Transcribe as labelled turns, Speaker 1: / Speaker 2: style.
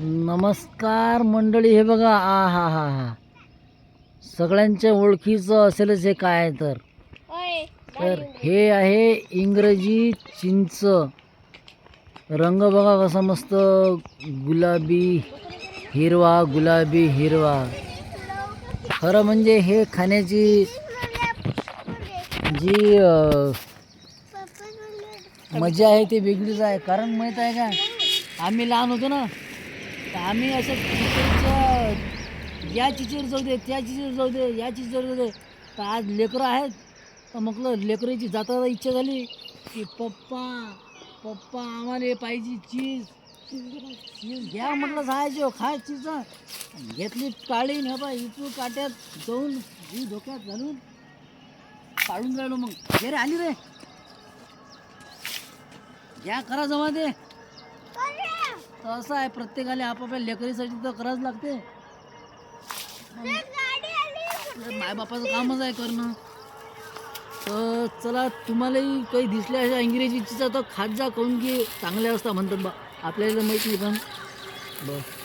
Speaker 1: नमस्कार मंडळी हे बघा आ हा हा हा. सगळ्यांच्या ओळखीचं असेलच हे काय तर? तर हे आहे इंग्रजी चिंच. रंग बघा कसा मस्त गुलाबी हिरवा गुलाबी हिरवा. खरं म्हणजे हे खाण्याची जी मजा आहे ती वेगळीच आहे. कारण माहीत आहे का आम्ही लहान होतो ना तर आम्ही असं चिचेच्या या चिचेवर जाऊ दे त्या चिचेवर जाऊ दे या चिचेवर जाऊ दे. तर आज लेकरं आहेत. तर म्हटलं लेकराची जाताना इच्छा झाली की पप्पा पप्पा आम्हाला पाहिजे चीज. चीज घ्या म्हटलं जायची हो, खा चीज. घेतली काळी हे बा इथून काट्यात जाऊन ही डोक्यात घालून काढून राहिलो मग. घे रे आली रे. घ्या करा जमा दे असं आहे प्रत्येकाला आपापल्या लेकरीसाठी तर करावंच लागते. मायबापाचं कामच आहे करणं. तर चला तुम्हालाही काही दिसल्या अशा इंग्रजी चिचा तर खात जा काऊन की चांगल्या असता म्हणतात बा. आपल्याला माहीत नाही पण बस